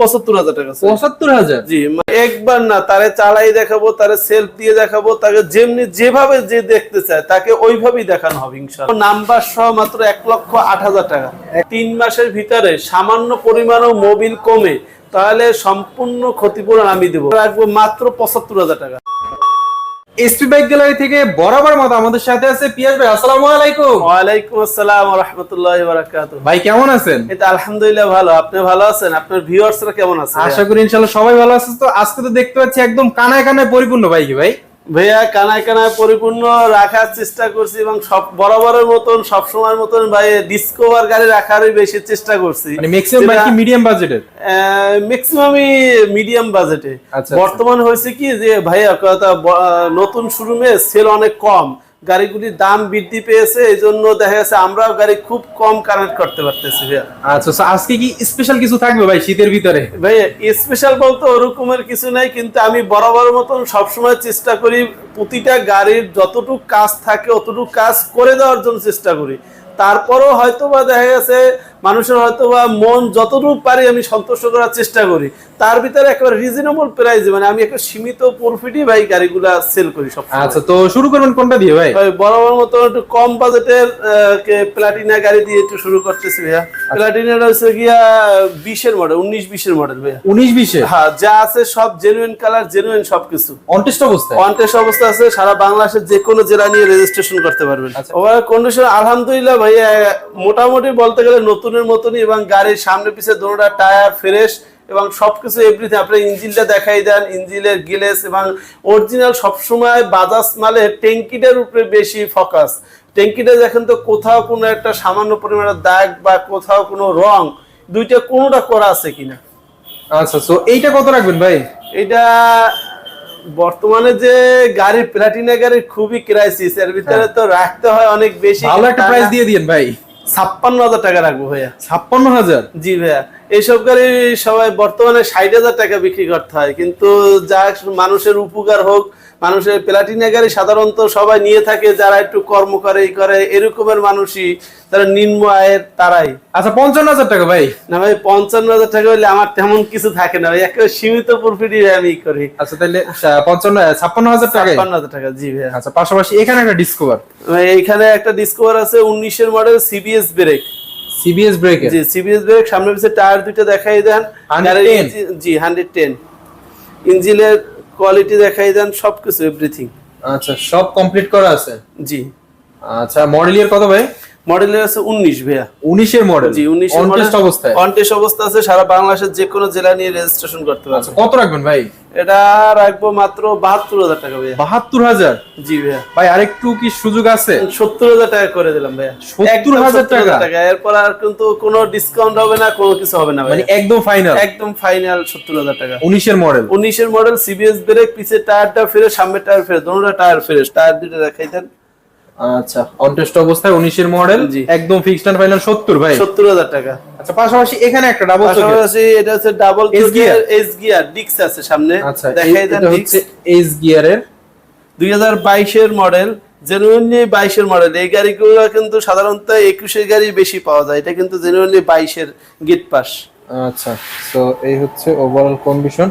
পঁচাত্তর হাজার টাকা পঁচাত্তর হাজার? জি একবার না তারে চালাই দেখাবো তারে সেলফ দিয়ে দেখাবো তাকে যেমনি যেভাবে যে দেখতে চায় তাকে ওইভাবেই দেখানো হবে নাম্বার সহ মাত্র এক লক্ষ আট হাজার টাকা। তিন মাসের ভিতরে সামান্য পরিমাণও মোবিল কমে তাহলে সম্পূর্ণ ক্ষতিপূরণ আমি দেবো। রাখব মাত্র পঁচাত্তর হাজার টাকা। এসপি বাইক গ্যালারি থেকে বরাবর মতো আমাদের সাথে আছে পিয়াস ভাই আসসালামু আলাইকুম। ওয়ালাইকুম আসসালাম রহমতুল্লাহ বারাকাত ভাই কেমন আছেন? এই তো আলহামদুলিল্লাহ ভালো। আপনি ভালো আছেন? আপনার ভিউয়ার্সরা কেমন আছে? আশা করি ইনশাআল্লাহ সবাই ভালো আছে। তো আজকে তো দেখতে পাচ্ছি একদম কানায় কানায় পরিপূর্ণ ভাই কি ভাই। ভাইয়া কানায় কানায় পরিপূর্ণ রাখার চেষ্টা করছি এবং সব বরাবরের মতন সব সময়ের মতন ভাই ডিসকভার গাড়ি রাখার বেশি চেষ্টা করছি। মানে ম্যাক্সিমাম বাইক কি মিডিয়াম বাজেটের ম্যাক্সিমামই মিডিয়াম বাজেটে আচ্ছা, বর্তমান হয়েছে কি যে ভাইয়া কথা নতুন শোরুমে সেল অনেক কম। গাড়িগুলির দাম বৃদ্ধি পেয়েছে এই জন্য দেখা যাচ্ছে আমরাও গাড়ি খুব কম কানেক্ট করতে পারতেছি ভাইয়া। আচ্ছা আজকে কি স্পেশাল কিছু থাকবে ভাই শীতের ভিতরে? ভাই স্পেশাল বলতে ওরকমের কিছু নাই কিন্তু আমি বরাবর মতন সবসময় চেষ্টা করি প্রতিটা গাড়ির যতটুকু কাজ থাকে অতটুকু কাজ করে দেওয়ার জন্য চেষ্টা করি। তারপরও হয়তো বা দেখা গেছে মানুষের হয়তো বা মন যতটুকু পারি আমি সন্তুষ্ট করার চেষ্টা করি। তার ভিতরে একেবারে রিজনেবল প্রাইসে মানে আমি একটা সীমিত প্রফিটই ভাই গাড়িগুলা সেল করি সব আচ্ছা তো শুরু করবেন কোনটা দিয়ে ভাই? ভাই বরাবর মতো একটু কম বাজেটের প্লাটিনা গাড়ি দিয়ে একটু শুরু করতেছি ভাইয়া। প্লাটিনাটা হচ্ছে গিয়া বিশের মডেল উনিশ বিশের মডেল ভাইয়া। উনিশ বিশে হ্যাঁ যা আছে সব জেনুইন কালার জেনুইন সবকিছু। অনটেস্ট অবস্থায়? কন্টেস্ট অবস্থা আছে সারা বাংলাদেশের যে কোনো জেলা নিয়ে রেজিস্ট্রেশন করতে পারবেন। আচ্ছা। ওভার কন্ডিশন আলহামদুলিল্লাহ ভাইয়া মোটামুটি বলতে গেলে নতুনের মতনই এবং গাড়ির সামনে পিছে দোনোটা টায়ার ফ্রেশ এবং সবকিছু এভরিথিং আপনি ইঞ্জিনটা দেখাই দেন ইঞ্জিনের গিলেস এবং অরিজিনাল সবসময় বাজাজ মালে ট্যাঙ্কিটার উপরে বেশি ফোকাস ট্যাঙ্কিটা দেখেন তো কোথাও কোনো একটা সামান্য পরিমাণের দাগ বা কোথাও কোনো রং দুইটা কোনোটা করা আছে কিনা। আচ্ছা সো এইটা কত রাখবেন ভাই? এটা বর্তমানে যে গাড়ির প্লাটিনা গাড়ির খুবই ক্রাইসিস এর ভিতরে তো রাখতে হয় অনেক বেশি। ভালো একটা প্রাইস দিয়ে দিন ভাই। ছাপ্পান্ন হাজার টাকা রাখব ভাইয়া। ছাপ্পান্ন হাজার? জি ভাইয়া। এইসব গাড়ি সবাই বর্তমানে ষাট হাজার টাকা বিক্রি করতে হয়। কিন্তু যা মানুষের উপকার হোক মানুষের প্লাটিনা গাড়ি সাধারণত সবাই নিয়ে থাকে যারা একটু কর্ম করে এই করে এরকমের মানুষই তারা নিম্ন আয়ের তারাই। আচ্ছা পঞ্চান্ন হাজার টাকা ভাই। না ভাই পঞ্চান্ন হাজার টাকা হলে আমার তেমন কিছু থাকে না ভাই একেবারে সীমিত প্রফিটই আমি করি। আচ্ছা তাহলে পঞ্চান্ন ছাপ্পান্ন হাজার টাকা। ছাপ্পান্ন হাজার টাকা জি ভাই আচ্ছা পাশাপাশি এখানে একটা ডিসকভার এইখানে একটা ডিসকভার আছে উনিশের model CBS brake CBS brake জি সিবিএস ব্রেক সামনে পিছে টায়ার দুইটা দেখাই দেন। 110 জি হান্ড্রেড টেন ইঞ্জিনের কোয়ালিটি দেখাই দেন সবকিছু এভরিথিং আচ্ছা সব কমপ্লিট করা আছে? জি। আচ্ছা মডেল ইয়ার কত ভাই? মডেলের আছে উনিশ ভাইয়া। উনিশের মডেল জি অবস্থায়। কন্টেস্ট অবস্থা আছে সারা বাংলাদেশের যে কোনো জেলা নিয়ে রেজিস্ট্রেশন করতে আচ্ছা পারবে কত রাখবেন ভাই? এটা রাখব মাত্র বাহাত্তর হাজার টাকা ভাইয়া। বাহাত্তর হাজার? জি ভাইয়া। ভাই আরেকটু কি সুযোগ আছে? সত্তর হাজার টাকা করে দিলাম ভাইয়া। 70,000 একদম 70,000 টাকা? এরপর আর কিন্তু কোনো ডিসকাউন্ট হবে না কোনো কিছু হবে না মানে একদম ফাইনাল একদম ফাইনাল সত্তর হাজার টাকা। উনিশের মডেল উনিশের মডেল সিবিএস ব্রেক পিছে টায়ারটা ফেরে সামনের টায়ার ফেরে দোনোটা টায়ার ফেরে। টায়ার দুটো দেখাই দেন আচ্ছা অনটেস্ট অবস্থায় উনিশের মডেল একদম ফিক্সড এন্ড ফাইনাল সত্তর ভাই। সত্তর হাজার টাকা। আচ্ছা পাশাপাশি এখানে একটা ডাবল পাশাপাশি এটা হচ্ছে double gear? Gear S gear ডিক্স আছে সামনে। আচ্ছা দেখাই দেন ডিক্স এইচ গিয়ারের দুই হাজার বাইশের মডেল জেনুইনলি বাইশের মডেল এই গাড়িগুলো কিন্তু সাধারণত একুশের গাড়ি বেশি পাওয়া যায়। এটা কিন্তু জেনুইনলি বাইশের গেট পাস আচ্ছা তো এই হচ্ছে ওভারঅল কন্ডিশন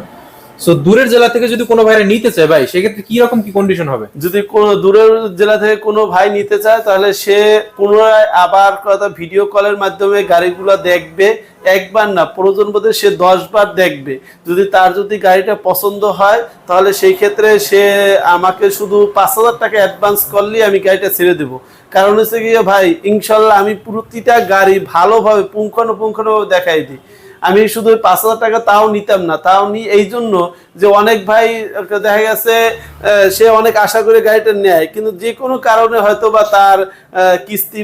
সো দূরের জেলা থেকে যদি কোনো ভাইরা নিতে চায় ভাই, সেক্ষেত্রে কি রকম কি কন্ডিশন হবে? যদি কোনো দূরের জেলা থেকে কোনো ভাই নিতে চায়, তাহলে সে পুনরায় আবার কথা ভিডিও কলের মাধ্যমে গাড়িগুলো দেখবে। একবার না, প্রয়োজন বোধে সে দশ বার দেখবে। যদি তার যদি গাড়িটা পছন্দ হয়, তাহলে সেই ক্ষেত্রে সে আমাকে শুধু পাঁচ হাজার টাকা অ্যাডভান্স করলেই আমি গাড়িটা ছেড়ে দেবো। কারণ হচ্ছে গিয়ে ভাই, ইনশাল্লাহ আমি প্রতিটা গাড়ি ভালোভাবে পুঙ্খানুপুঙ্খানুভাবে দেখাই দিই। আমি শুধু পাঁচ হাজার টাকা তাও নিতাম না, তাও নি, এই জন্য যে অনেক ভাই, দেখা গেছে সে অনেক আশা করে গাড়িটা নেয়, কিন্তু যে কোনো কারণে হয়তো বা তার কিস্তি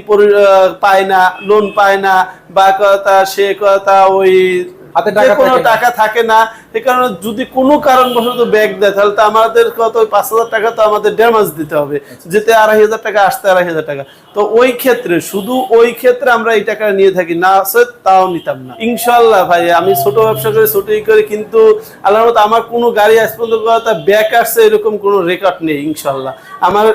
পায় না লোন পায় না, বা কথা সে কথা ওই হাতে টাকা কোনো টাকা থাকে না কারণে যদি কোনো কারণবশত ব্যাগ দেয় তাহলে তো আমাদের কত পাঁচ হাজার টাকা তো আমাদের দিতে হবে। যেতে আড়াই হাজার টাকা আসতে আড়াই হাজার টাকা। তো ওই ক্ষেত্রে শুধু ওই ক্ষেত্রে আমরা এই টাকা নিয়ে থাকি না আছে তাও নিতাম না। ইনশাল্লাহ ভাই আমি ছোট ব্যবসা করে ছোটই করি কিন্তু আল্লাহর মতো আমার কোনো গাড়ি আজ পর্যন্ত ব্যাক আসছে এরকম কোনো রেকর্ড নেই ইনশাল্লাহ আমার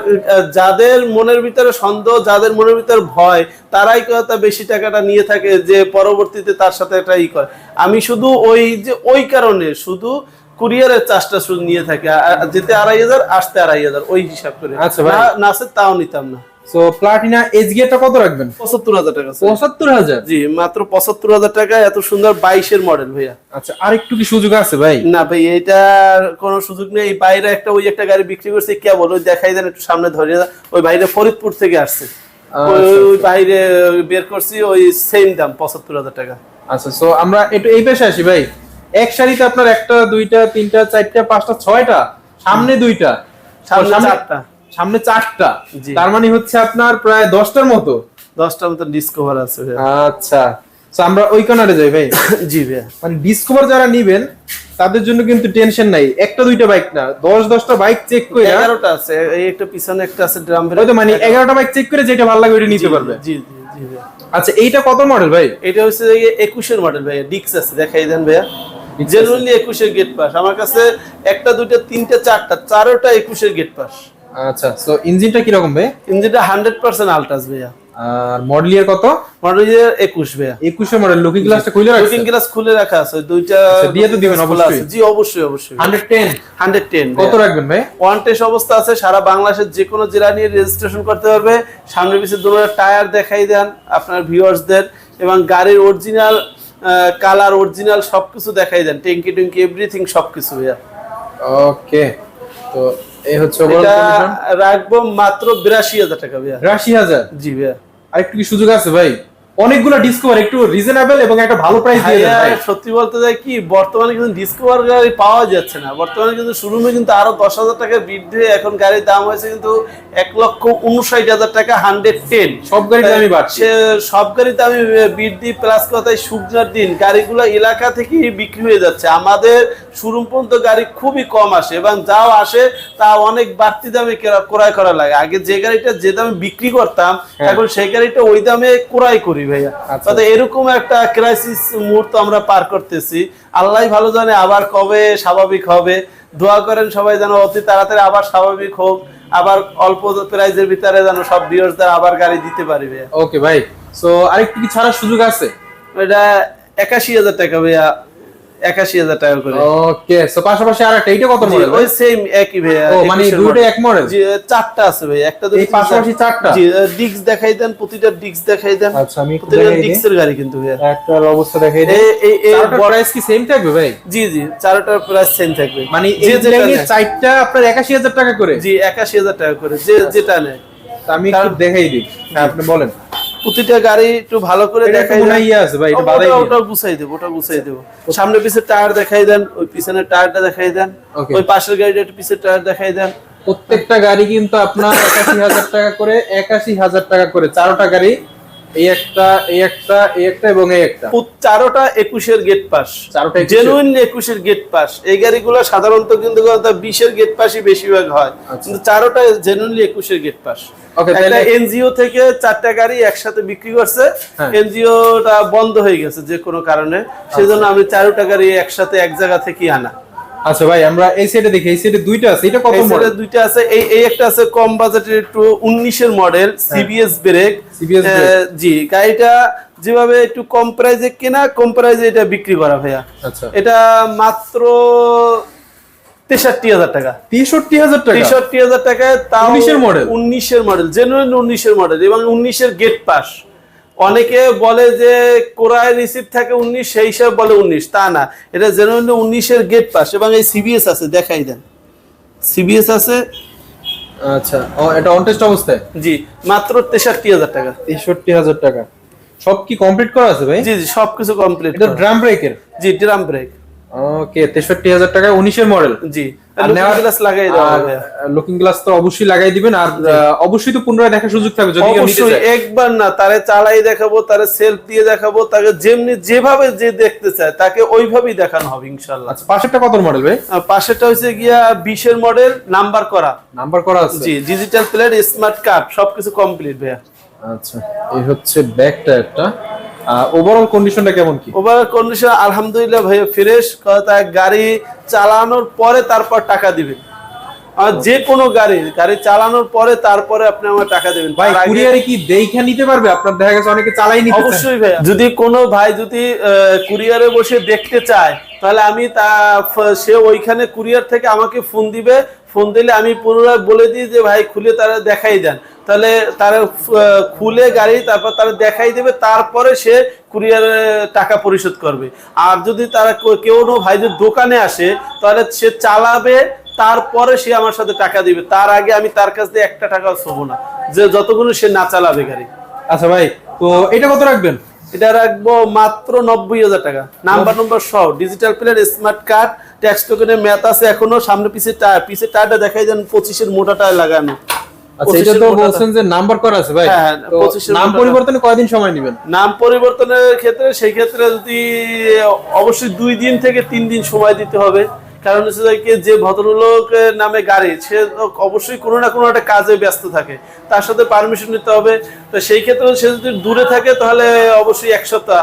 যাদের মনের ভিতরে সন্দেহ যাদের মনের ভিতরে ভয় তারাই কথা বেশি টাকাটা নিয়ে থাকে যে পরবর্তীতে তার সাথে একটা ই করে। আমি শুধু ওই যে ওই কারণে শুধু কুরিয়ারের চার্জটা শুধু নিয়ে থাকি। যেতে আড়াই হাজার আসতে আড়াই হাজার ওই হিসাব করে। আচ্ছা না- না তাও নিতাম না। সো প্লাটিনা গিয়ারটা কত রাখবেন? পঁচাত্তর হাজার টাকা পঁচাত্তর হাজার? জি মাত্র পঁচাত্তর হাজার টাকা এত সুন্দর বাইশের মডেল ভাইয়া। আচ্ছা আর একটু কি সুযোগ আছে ভাই? না ভাই এটার কোনো সুযোগ নেই। বাইরে একটা ওই একটা গাড়ি বিক্রি করছে কে বলো ওই দেখাই দেন একটু সামনে ধরে। ওই বাইরে ফরিদপুর থেকে আসছে। ওই- আচ্ছা, বাইরে বের করছি ওই সেম দাম পঁচাত্তর হাজার টাকা। আচ্ছা সো আমরা একটু এই পেশে আসি ভাই। এক শাড়িতে আপনার একটা দুইটা তিনটা চারটা পাঁচটা ছয়টা সামনে দুইটা। সামনে চারটা। সামনে চারটা। তার মানে হচ্ছে আপনার প্রায় দশটার মতো। দশটার মতো ডিসকভার আছে আচ্ছা। তো আমরা ওই কর্নারে যাই ভাই। জি ভাইয়া। মানে ডিসকভার যারা নিবেন তাদের জন্য কিন্তু টেনশন নাই। একটা দুইটা বাইক না। দশ দশটা বাইক চেক করে এগারোটা আছে এই একটা পিছনে একটা আছে ড্রাম মানে এগারোটা। বাইক চেক করে যেটা ভালো লাগে ওইটা নিতে পারবে। জি জি আচ্ছা এইটা কত মডেল ভাই? এটা হচ্ছে একুশের মডেল ভাইয়া ডিক্স আছে দেখাই দেন ভাইয়া। জেনুইনলি একুশের গেট পাস আমার কাছে একটা দুইটা তিনটা চারটা চারোটা একুশের গেট পাস আচ্ছা সো ইঞ্জিনটা কীরকম ভাই? ইঞ্জিনটা হান্ড্রেড পার্সেন্ট আলট্রাস ভাইয়া। আর মডেল ইয়ার কত? মডেল একুশ ভাইয়া। একুশে মডেল লুকিং গ্লাসটা খুলে লুকিং গ্লাস খুলে রাখা আছে দুইটা আচ্ছা, দিয়ে তো দিবেন অবশ্যই। জি অবশ্যই অবশ্যই। হান্ড্রেড টেন হান্ড্রেড টেন কত রাখবেন ভাই? ওয়ান টেস্ট অবস্থা আছে সারা বাংলাদেশের যে কোনো জেলা নিয়ে রেজিস্ট্রেশন করতে পারবে। সামনে পিছিয়ে দুটো টায়ার দেখাই দেন আপনার ভিউয়ার্সদের এবং গাড়ির অরিজিনাল কালার অরিজিনাল সবকিছু দেখাই দেন। ট্যাঙ্কি টুঙ্কি এভরিথিং সবকিছু ভাইয়া। ওকে তো এই হচ্ছে রাখব মাত্র বিরাশি হাজার টাকা ভাইয়া। আশি হাজার? জি ভাইয়া। আর একটু কি সুযোগ আছে ভাই? অনেকগুলো ডিসকভার একটু রিজনেবল এবং একটা ভালো প্রাইস দিয়ে দেন সত্যি বলতে যাই কি বর্তমানে কিন্তু ডিসকভার গাড়ি পাওয়া যাচ্ছে না। বর্তমানে কিন্তু শোরুমে কিন্তু আরও দশ হাজার টাকা বৃদ্ধি এখন গাড়ির দাম হয়েছে কিন্তু এক লক্ষ উনষাট হাজার টাকা হান্ড্রেড টেন সব গাড়ির দামই বাড়ছে। সব গাড়িতে আমি বৃদ্ধি প্লাস কথায় শুকনার দিন। গাড়িগুলো এলাকা থেকেই বিক্রি হয়ে যাচ্ছে। আমাদের শোরুম পর্যন্ত গাড়ি খুবই কম আসে এবং যাও আসে তা অনেক বাড়তি দামে ক্রয় করা লাগে। আগে যে গাড়িটা যে দামে বিক্রি করতাম হ্যাঁ। এখন সেই গাড়িটা ওই দামে ক্রয় করি। ভাইয়া। আচ্ছা। এরকম একটা ক্রাইসিস মুহূর্ত আমরা পার করতেছি। আল্লাহ ভালো জানে আবার কবে স্বাভাবিক হবে। দোয়া করেন সবাই যেন অতি তাড়াতাড়ি আবার স্বাভাবিক হোক। আবার অল্প প্রাইজের ভিতরে যেন সব ভিউয়ার্সদের আবার গাড়ি দিতে পারবে ওকে ভাই। সো আরেকটু কি ছাড়ার সুযোগ আছে? এটা একাশি হাজার টাকা ভাইয়া। একাশি হাজার টাকা করে। ওকে সো পাশাপাশি আরেকটা এইটা কত মডেল ওই সেম একই ভাইয়া ও মানে 21 এর দুটোই model। এক মডেল জি চারটা আছে ভাই একটা এই পাশাপাশি চারটা? জি ডিক্স দেখাই দেন প্রতিটা ডিক্স দেখাই দেন। আচ্ছা আমি একটু প্রতিটা দেখাই দিই। ডিক্সের গাড়ি কিন্তু ভাইয়া। একটার অবস্থা দেখাই দিই। এই এই প্রাইস কি সেম থাকবে ভাই? জি জি চারটার প্রাইস সেম থাকবে। মানে যে এই লাইনে চারটা আপনার একাশি হাজার টাকা করে? জি একাশি হাজার টাকা করে যে যেটা নেয়। আমি একটু দেখাই দিই। হ্যাঁ আপনি বলেন। প্রতিটা গাড়ি একটু ভালো করে দেখাই ইয়ে আছে ভাই এটা ওটা- ওটা- গুছাই দেবো ওটা গুছাই দেবো। সামনে পিছের টায়ার দেখাই দেন ওই পিছনের টায়ারটা দেখাই দেন। ওই পাশের গাড়িটা একটু পিছের টায়ার দেখাই দেন। প্রত্যেকটা গাড়ি কিন্তু আপনার একাশি হাজার টাকা করে একাশি হাজার টাকা করে চারোটা গাড়ি এই একটা এই একটা এই একটা এবং এই একটা। চারোটা একুশের গেট পাস চারোটা জেনুইন একুশের গেট পাস এই গাড়িগুলো সাধারণত কিন্তু বিশের গেট পাসই বেশিরভাগ হয়। আচ্ছা। কিন্তু চারোটা জেনুইনলি একুশের গেট পাস একটা এনজিও থেকে চারটা গাড়ি একসাথে বিক্রি করছে। হ্যাঁ। এনজিওটা বন্ধ হয়ে গেছে যে কোনো কারণে। সেজন্য আমি চারোটা গাড়ি একসাথে এক জায়গা থেকে আনা। আচ্ছা ভাই আমরা এই সাইডে দেখি এই সাইডে দুইটা আছে এটা কত মডেল দুইটা আছে এই এই একটা আছে কম বাজেটের একটু উনিশের মডেল সিবিএস ব্রেক brake। জি গাড়িটা যেভাবে একটু কম প্রাইজে কেনা কম প্রাইজে এটা বিক্রি করা ভাইয়া। আচ্ছা। এটা মাত্র তেষট্টি হাজার টাকা। তেষট্টি হাজার টাকা? তেষট্টি হাজার টাকায় তাও 19 এর উনিশের মডেল জেনুইন উনিশের মডেল এবং উনিশের গেট পাস অনেকে বলে যে কোরআন রিসিভ থাকে উনিশ সেই হিসাবে বলে উনিশ। তা না এটা জেনুইন উনিশের গেট পাস এবং এই সিবিএস আছে দেখাই দেন। সিবিএস আছে। আচ্ছা ও এটা অন টেস্ট অবস্থায়? জি মাত্র তেষট্টি হাজার টাকা। তেষট্টি হাজার টাকা। সব কি কমপ্লিট করা আছে ভাই? জি জি সবকিছু কমপ্লিট এটা ড্রাম ব্রেকের জি ড্রাম ব্রেক ওকে তেষট্টি হাজার টাকা উনিশের মডেল জি। নেওয়ার- গ্লাস লাগাই লুকিং গ্লাস তো অবশ্যই লাগাই দিবেন। আর অবশ্যই তো পুনরায় দেখার সুযোগ থাকবে যদি অবশ্যই একবার না তারে চালাই দেখাবো তারে সেলফ দিয়ে দেখাবো তাকে যেমনি যেভাবে যে দেখতে চায় তাকে ওইভাবেই দেখানো হবে ইনশাল্লাহ আচ্ছা পাশেরটা কত মডেল ভাই? পাশেরটা হচ্ছে গিয়া বিশের মডেল নাম্বার করা। নাম্বার করা আছে। জি ডিজিটাল প্লেট স্মার্ট কার্ড সবকিছু কমপ্লিট ভাইয়া। আচ্ছা এই হচ্ছে ব্যাকটা একটা। ওভারঅল কন্ডিশনটা কেমন কি? ওভার কন্ডিশন আলহামদুলিল্লাহ ভাইয়া ফ্রেশ কথা গাড়ি চালানোর পরে তারপর টাকা দিবেন আর যে কোনো গাড়ি গাড়ি চালানোর পরে তারপরে আপনি আমার টাকা দেবেন। ভাই কুরিয়ারে কি দেখে নিতে পারবে? আপনার দেখা গেছে অনেকে চালাই নিতে অবশ্যই ভাই যদি কোনো ভাই যদি কুরিয়ারে বসে দেখতে চায় তাহলে আমি তা সে ওইখানে কুরিয়ার থেকে আমাকে ফোন দিবে ফোন দিলে আমি পুনরায় বলে দিই যে, ভাই, খুলে তারা দেখাই দেন। তাহলে তারা খুলে গাড়ি, তারপর তারা দেখাই দেবে, তারপরে সে কুরিয়ারে টাকা পরিশোধ করবে। আর যদি তারা কেউ- কোনো ভাই যদি দোকানে আসে, তাহলে সে চালাবে, তারপরে সে আমার সাথে টাকা দিবে। তার আগে আমি তার কাছ দিয়ে একটা টাকাও ছবো না। যে, যতগুলো সে না চালাবে গাড়ি। আচ্ছা ভাই, তো এটা কত রাখবেন? এটা রাখব মাত্র নব্বই হাজার টাকা। নাম্বার নম্বর সহ digital player smart card tax টোকেনের ম্যাথ আছে এখনও সামনে পিছে টায়ার পিছে টায়ারটা দেখাই দেন পঁচিশের মোটা টায়ার লাগানো। আচ্ছা এটা তো বলছেন যে নাম্বার করা আছে ভাই হ্যাঁ, হ্যাঁ, তো 25 এর নাম পরিবর্তনে কয়দিন সময় নেবেন? নাম পরিবর্তনের ক্ষেত্রে সেই ক্ষেত্রে যদি অবশ্যই দুই দিন থেকে তিন দিন সময় দিতে হবে। কারণ হচ্ছে যে কি, যে ভদ্রলোকের নামে গাড়ি সে অবশ্যই কোনো না কোনো একটা কাজে ব্যস্ত থাকে। তার সাথে পারমিশন নিতে হবে। তো সেই ক্ষেত্রে সে যদি দূরে থাকে তাহলে অবশ্যই এক সপ্তাহ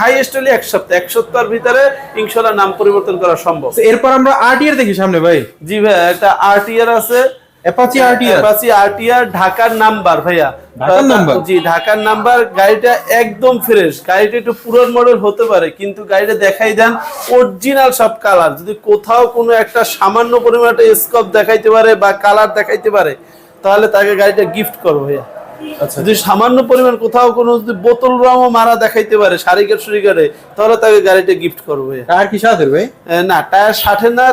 হাইয়েস্ট হলে এক সপ্তাহ এক সপ্তাহের ভিতরে ইনশাল্লাহ নাম পরিবর্তন করা সম্ভব। এরপর আমরা আরটিআর দেখি সামনে ভাই। জি ভাই একটা আরটিআর আছে। অ্যাপাচি আরটিআর অ্যাপাচি আরটিআর ঢাকার নাম্বার ভাইয়া। ঢাকার নাম্বার? জি ঢাকার নাম্বার গাড়িটা একদম ফ্রেশ গাড়িটা একটু পুরন মডেল হতে পারে কিন্তু গাড়িটা দেখাই দেন অরিজিনাল সব কালার যদি কোথাও কোনো একটা সামান্য পরিমাণ একটা স্কপ দেখাইতে পারে বা কালার দেখাইতে পারে তাহলে তাকে গাড়িটা গিফট করো ভাইয়া। আচ্ছা। যদি সামান্য পরিমাণ কোথাও কোনো যদি বোতল রঙও মারা দেখাইতে পারে সারিকার সুরিকারে তাহলে তাকে গাড়িটা গিফট করব টায়ার কি সাথে ভাই? না টায়ার ষাটে না।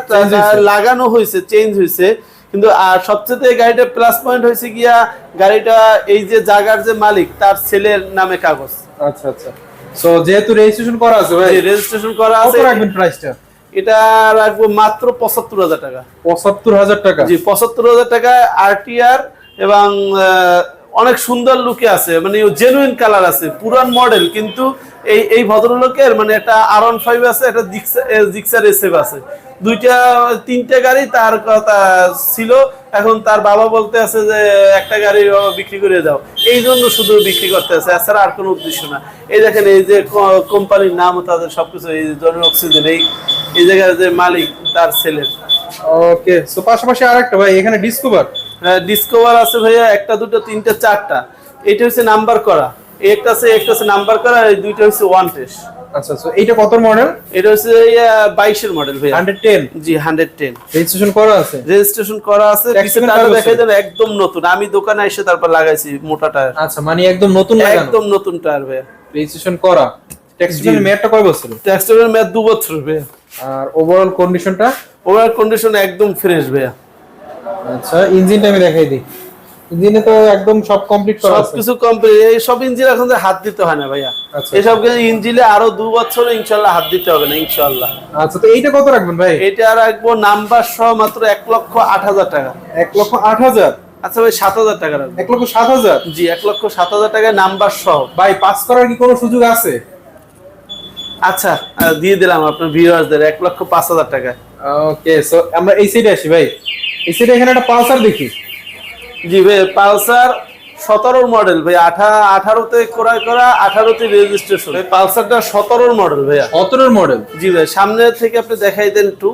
লাগানো হয়েছে চেঞ্জ হয়েছে। কিন্তু আর সবচেয়ে গাড়িটা প্লাস পয়েন্ট হয়েছে গিয়া গাড়িটা এই যে জায়গার যে মালিক তার ছেলের নামে কাগজ। আচ্ছা আচ্ছা। সো যেহেতু রেজিস্ট্রেশন করা আছে ভাই? রেজিস্ট্রেশন করা আছে। কত রাখবেন প্রাইসটা এটা রাখব মাত্র পঁচাত্তর হাজার টাকা। পঁচাত্তর হাজার টাকা? জি পঁচাত্তর হাজার টাকা আরটিআর এবং অনেক সুন্দর লুকে আছে। মানে জেনুইন কালার আছে পুরান মডেল কিন্তু এই এই ভদ্রলোকের মানে একটা আর ওয়ান ফাইভ আছে একটা জিক্সার এসএফ আছে। দুইটা তিনটা গাড়ি তার কথা ছিল। এখন তার বাবা বলতে আছে যে একটা গাড়ি বিক্রি করে দাও। এই জন্য শুধু বিক্রি করতে আছে এছাড়া আর কোনো উদ্দেশ্য না। এই দেখেন এই যে কোম্পানির নাম তাদের সবকিছু এই জন অক্সিজেন এই এই জায়গার যে মালিক তার ছেলের ওকে সো পাশাপাশি আরেকটা ভাই এখানে ডিসকভার ডিসকভার আছে ভাইয়া একটা দুটো তিনটা চারটা। এটা হচ্ছে নাম্বার করা। একটা আছে একটা আছে নাম্বার করা এই দুইটা হচ্ছে ওয়ান টেস্ট আচ্ছা সো এইটা কত মডেল? এটা হচ্ছে বাইশের মডেল ভাইয়া। Hundred ten? জি হান্ড্রেড টেন। রেজিস্ট্রেশন করা আছে? রেজিস্ট্রেশন করা আছে পিছনে টায়ার দেখাই? দেন একদম নতুন। আমি দোকানে এসে তারপর লাগাইছি মোটা টায়ার। আচ্ছা মানে একদম নতুন লাগানো? একদম নতুন টায়ার ভাইয়া। রেজিস্ট্রেশন করা? টেক্সটাইল মেয়ারটা কয় বছর? ট্যাক্সটাইলের মেয়াদ দু বছর ভাইয়া। আর ওভারঅল কন্ডিশনটা ওভার কন্ডিশন একদম ফ্রেশ ভাইয়া। আচ্ছা ইঞ্জিনটা আমি দেখাই দিই। ইঞ্জিনে তো একদম সব কমপ্লিট করা আছে। সবকিছু কমপ্লিট এই সব ইঞ্জিন এখন হাত দিতে হয় না ভাইয়া। আচ্ছা। এসব ইঞ্জিনে আরও দু বছর ইনশাল্লাহ হাত দিতে হবে না ইনশাল্লাহ। আচ্ছা তো এইটা কত রাখবেন ভাই? এটা রাখব নাম্বার সহ মাত্র এক লক্ষ আট হাজার টাকা। এক লক্ষ আট হাজার? আচ্ছা ভাই সাত হাজার টাকা রাখব। এক লক্ষ সাত হাজার? জি এক লক্ষ সাত হাজার টাকা নাম্বার সহ। ভাই পাস করার কি কোনো সুযোগ আছে? আচ্ছা দিয়ে দিলাম আপনার ভিউয়ার্সদের এক লক্ষ পাঁচ হাজার টাকা। ওকে সো আমরা এই সাইডে আসি ভাই। এই সাইডে এখানে একটা পালসার দেখি। জি ভাই পালসার সতেরোর মডেল ভাই আঠা আঠারোতে ক্রয় করা আঠারোতে রেজিস্ট্রেশন এই পালসারটা সতেরোর মডেল ভাইয়া। সতেরোর মডেল জি ভাই সামনে থেকে আপনি দেখাই দেন একটু।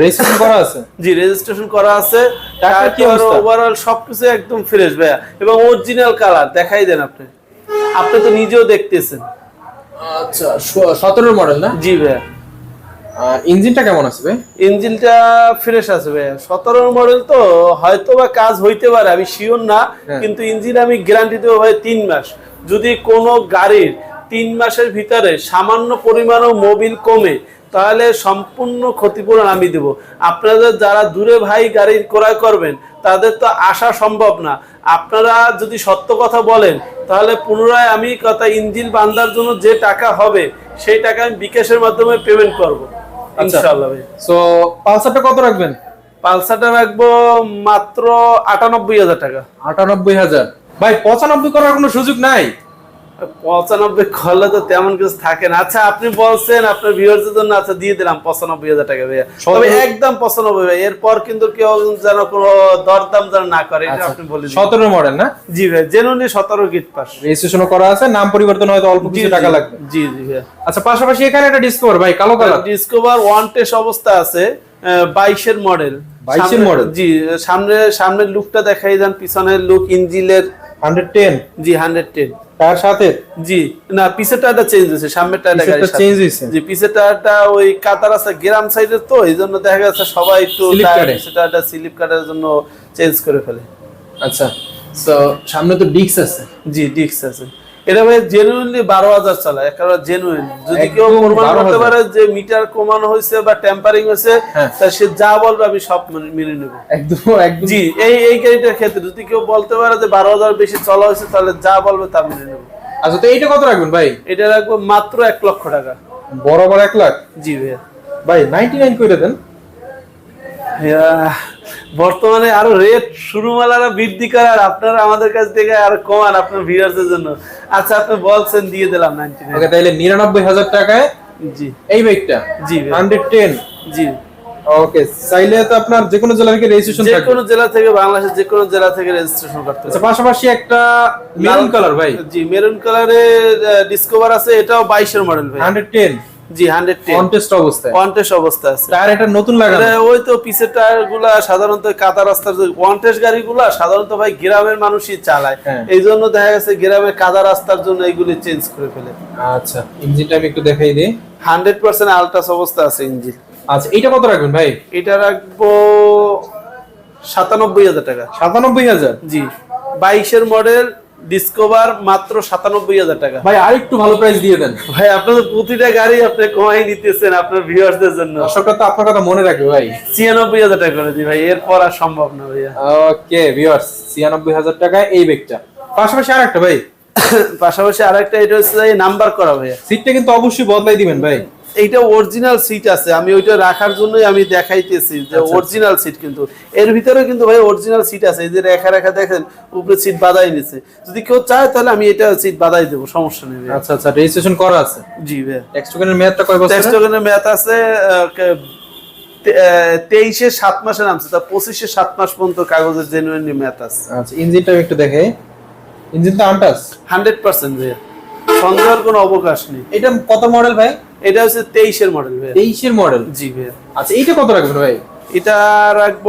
রেজিস্ট্রেশন করা আছে? জি রেজিস্ট্রেশন করা আছে। টাকার কি অবস্থা? ওভারঅল সবকিছু একদম ফ্রেশ ভাইয়া। এবং অরিজিনাল কালার দেখাই দেন আপনি। আপনি তো নিজেও দেখতেছেন। আচ্ছা সতেরোর মডেল না? জি ভাইয়া। আর ইঞ্জিনটা কেমন আছে ভাই? ইঞ্জিনটা ফ্রেশ আছে ভাইয়া সতেরোর মডেল তো হয়তো বা কাজ হইতে পারে আমি শিওর না হ্যাঁ। কিন্তু ইঞ্জিন আমি গ্যারান্টি দেবো ভাই তিন মাস। যদি কোনো গাড়ির তিন মাসের ভিতরে সামান্য পরিমাণও মোবিল কমে তাহলে সম্পূর্ণ ক্ষতিপূরণ আমি দেব। আপনাদের যারা দূরে ভাই গাড়ি ক্রয় করবেন তাদের তো আসা সম্ভব না। আপনারা যদি সত্য কথা বলেন তাহলে পুনরায় আমি কথা ইঞ্জিন বান্ধার জন্য যে টাকা হবে সেই টাকা আমি বিকাশের মাধ্যমে পেমেন্ট করব। ইনশাআল্লাহ ভাই। সো পালসারটা কত রাখবেন? পালসারটা রাখব মাত্র আটানব্বই হাজার টাকা। আটানব্বই হাজার। ভাই পঁচানব্বই করার কোনো সুযোগ নাই? পঁচানব্বই করলে তো তেমন কিছু থাকে না। আচ্ছা আপনি বলছেন আপনার ভিউয়ার্সের জন্য আচ্ছা দিয়ে দিলাম পঁচানব্বই হাজার টাকা ভাইয়া। তবে একদম পঁচানব্বই ভাই এরপর কিন্তু কেউ যেন কোনো দরদাম যেন না করে এটা আপনি বলে সতেরো মডেল না? জি ভাই সতেরো গিট পাস রেজিস্ট্রেশনও করা আছে নাম পরিবর্তন হয়তো অল্প কিছু টাকা লাগবে। জি জি ভাইয়া। আচ্ছা পাশাপাশি এখানে একটা ডিসকভার ভাই কালো কালার। ডিসকভার ওয়ান টেস্ট অবস্থা আছে বাইশের মডেল বাইশের মডেল জি সামনে সামনের লুকটা দেখাই যান পিছনের লুক ইঞ্জিলের হান্ড্রেড টেন জি হান্ড্রেড টেন তার সাথে? জি না পিছের টায়ারটা চেঞ্জ হয়েছে সামনের টায়ারটা গাড়ির সাথে। চেঞ্জ হয়েছে। জি পিছের টায়ারটা ওই কাতার আছে গ্রাম সাইডের তো এই জন্য দেখা যাচ্ছে সবাই একটু পিছের টায়ারটা স্লিপ কাটার জন্য চেঞ্জ করে ফেলে। আচ্ছা তো সামনে তো ডিস্ক আছে। জি ডিস্ক আছে। এটা ভাই জেনুইনলি বারো হাজার চালায় একেবারে জেনুইন যদি কেউ প্রমাণ করতে পারে যে মিটার কমানো হয়েছে বা টেম্পারিং হয়েছে হ্যাঁ। তা সে যা বলবে আমি সব মেনে নেব। একদম একদম। জি এই এই গাড়িটার ক্ষেত্রে যদি কেউ বলতে পারে যে বারো হাজার বেশি চলা হয়েছে তাহলে যা বলবে তা মেনে নেব। আচ্ছা তো এইটা কত রাখবেন ভাই? এটা রাখব মাত্র এক লক্ষ টাকা। বরাবর এক লাখ? জি ভাইয়া। ভাই নাইনটি নাইন করে দেন। বর্তমানে আরও রেট শুরু মালারা বৃদ্ধি করার আপনারা আমাদের কাছ থেকে আরও কমান আপনার ভিউয়ার্সদের জন্য। আচ্ছা আপনি বলছেন দিয়ে দিলাম নাইনটি ওকে তাইলে নিরানব্বই হাজার টাকায় জি। এই বাইকটা জি হান্ড্রেড টেন জি। ওকে চাইলে তো আপনার যে কোনো জেলা থেকে রেজিস্ট্রেশন যে কোনো জেলা থেকে বাংলাদেশের যে কোনো জেলা থেকে রেজিস্ট্রেশন করতে আচ্ছা পাশাপাশি একটা মেরুন কালার ভাই। জি মেরুন কালারের ডিসকভার আছে এটাও বাইশের মডেল ভাই। হান্ড্রেড টেন জি অবস্থায়। কন্টেস্ট অবস্থা আছে। টায়ার এটা নতুন লাগানো। ওই তো পিছের সাধারণত রাস্তার গাড়িগুলা সাধারণত ভাই গ্রামের মানুষই চালায়। হ্যাঁ। এই জন্য দেখা গেছে গ্রামের কাদা রাস্তার জন্য এইগুলি চেঞ্জ করে ফেলে। আচ্ছা ইঞ্জিনটা আমি একটু দেখাই দিই। হান্ড্রেড পার্সেন্ট আলট্রাস অবস্থা আছে ইঞ্জিন। আচ্ছা এটা কত রাখবেন ভাই? এটা রাখব সাতানব্বই হাজার টাকা। সাতানব্বই হাজার? জি বাইশের মডেল ডিসকভার মাত্র সাতানব্বই হাজার টাকা। ভাই আর একটু ভালো প্রাইস দিয়ে দেন। ভাই আপনাদের প্রতিটা গাড়ি আপনি কমাই নিতেছেন আপনার ভিউয়ারদের জন্য। দর্শকরা তো আপনার কথা মনে রাখবে ভাই। ছিয়ানব্বই হাজার টাকা করে দিই ভাই এরপর আর সম্ভব না ভাইয়া। ওকে ভিউয়ার্স ছিয়ানব্বই হাজার টাকায় এই ব্যাগটা পাশাপাশি আর একটা ভাই। পাশাপাশি আরেকটা এটা হচ্ছে নাম্বার করা ভাইয়া। সিটটা কিন্তু অবশ্যই বদলাই দিবেন ভাই। এইটা অরিজিনাল সিট আছে আমি ওইটা রাখার জন্যই আমি দেখাইতেছি যে আচ্ছা, অরিজিনাল সিট কিন্তু। এর ভিতরে কিন্তু ভাই অরিজিনাল সিট আছে এই যে রেখা রেখা দেখেন উপরে সিট বাদাই নিছে। যদি কেউ চায় তাহলে আমি এটা সিট বাদাই দেবো সমস্যা নেই আচ্ছা আচ্ছা রেজিস্ট্রেশন করা আছে? জি ভাইয়া ট্যাক্স টোকেনের মেয়াদটা কয় বছর টোকেনের ম্যাথ আছে তেইশে সাত মাসে নামছে তা পঁচিশে সাত মাস পর্যন্ত কাগজের জেনুইন ম্যাথ আছে। আচ্ছা ইঞ্জিনটা একটু দেখে। ইঞ্জিন তো আনটাস হান্ড্রেড পার্সেন্ট ভাইয়া। সন্দেহের কোনো অবকাশ নেই। এটা কত মডেল ভাই? এটা হচ্ছে তেইশের মডেল ভাইয়া। তেইশের মডেল জি ভাইয়া। আচ্ছা এইটা কত রাখবেন ভাই? এটা রাখব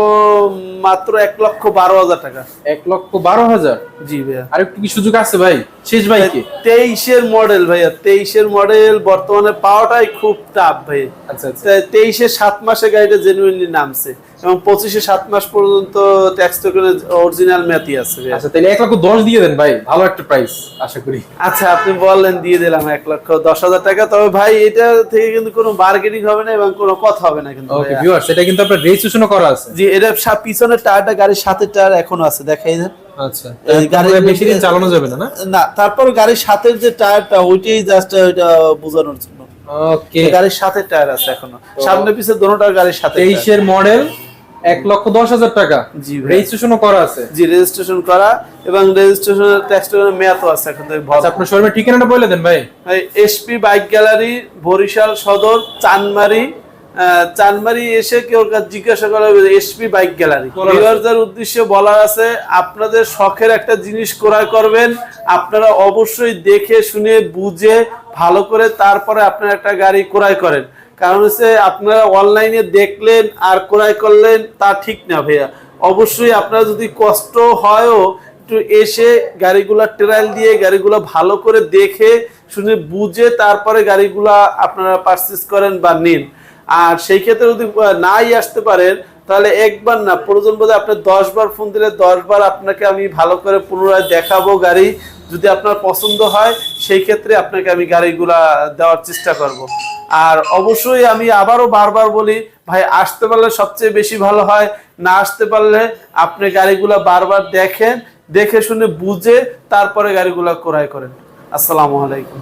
মাত্র এক লক্ষ বারো হাজার টাকা। এক লক্ষ বারো হাজার? জি ভাইয়া। আর একটু কি সুযোগ আছে ভাই? শেষ ভাই তেইশের মডেল ভাইয়া। তেইশের মডেল বর্তমানে পাওয়াটাই খুব টাফ ভাই আচ্ছা আচ্ছা। তেইশে সাত মাসে গাড়িটা জেনুইনলি নামছে। এবং পঁচিশে সাত মাস পর্যন্ত ট্যাক্স টোকেনের অরিজিনাল ম্যাথই আছে আচ্ছা তাহলে এক লক্ষ দশ দিয়ে দেন ভাই ভালো একটা প্রাইস আশা করি। আচ্ছা আপনি বললেন দিয়ে দিলাম এক লক্ষ দশ হাজার টাকা তবে ভাই এটা থেকে কিন্তু কোনো বার্গেনিং হবে না এবং কোনো কথা হবে না কিন্তু ওকে। ভিউয়ার্স এটা কিন্তু আপনার রেজিস্ট্রেশনও করা আছে। জি এটা পিছনের টায়ারটা গাড়ির সাথে টায়ার এখনও আছে দেখাই দেন। আচ্ছা গাড়ি বেশি দিন চালানো যাবে না না? তারপর গাড়ির সাথে যে টায়ারটা ওইটাই জাস্ট ওইটা বোঝানোর জন্য। ওকে গাড়ির সাথে টায়ার আছে এখনও। সামনে পিছে দোনোটার গাড়ির সাথে মডেল এক লক্ষ দশ হাজার টাকা। জি। রেজিস্ট্রেশনও করা আছে। জি রেজিস্ট্রেশন করা এবং রেজিস্ট্রেশনের ট্যাক্স মেয়াদও আছে এখন আচ্ছা আপনার শোরুমের ঠিকানাটা বলে দেন ভাই। এসপি বাইক গ্যালারি বরিশাল সদর চানমারি। চানমারি এসে কেউ জিজ্ঞাসা করা হবে এসপি বাইক গ্যালারি ভিউয়ারদের উদ্দেশ্যে বলার আছে আপনাদের শখের একটা জিনিস ক্রয় করবেন আপনারা অবশ্যই দেখে শুনে বুঝে ভালো করে তারপরে আপনারা একটা গাড়ি ক্রয় করেন। কারণ হচ্ছে আপনারা অনলাইনে দেখলেন আর ক্রয় করলেন তা ঠিক না ভাইয়া। অবশ্যই আপনারা যদি কষ্ট হয়ও একটু এসে গাড়িগুলা ট্রায়াল দিয়ে গাড়িগুলো ভালো করে দেখে, শুনে বুঝে তারপরে গাড়িগুলা আপনারা পারচেস করেন বা নিন। আর সেই ক্ষেত্রে যদি নাই আসতে পারেন, তাহলে একবার না, প্রয়োজন বোধ আপনি দশ বার ফোন দিলে দশ বার আপনাকে আমি ভালো করে পুনরায় দেখাবো গাড়ি। যদি আপনার পছন্দ হয় সেই ক্ষেত্রে আপনাকে আমি গাড়িগুলা দেওয়ার চেষ্টা করব। আর অবশ্যই আমি আবারও বারবার বলি, ভাই, আসতে পারলে সবচেয়ে বেশি ভালো হয়, না আসতে পারলে আপনি গাড়িগুলা বারবার দেখেন, দেখে শুনে বুঝে তারপরে গাড়িগুলা ক্রয় করেন। আসসালামু আলাইকুম।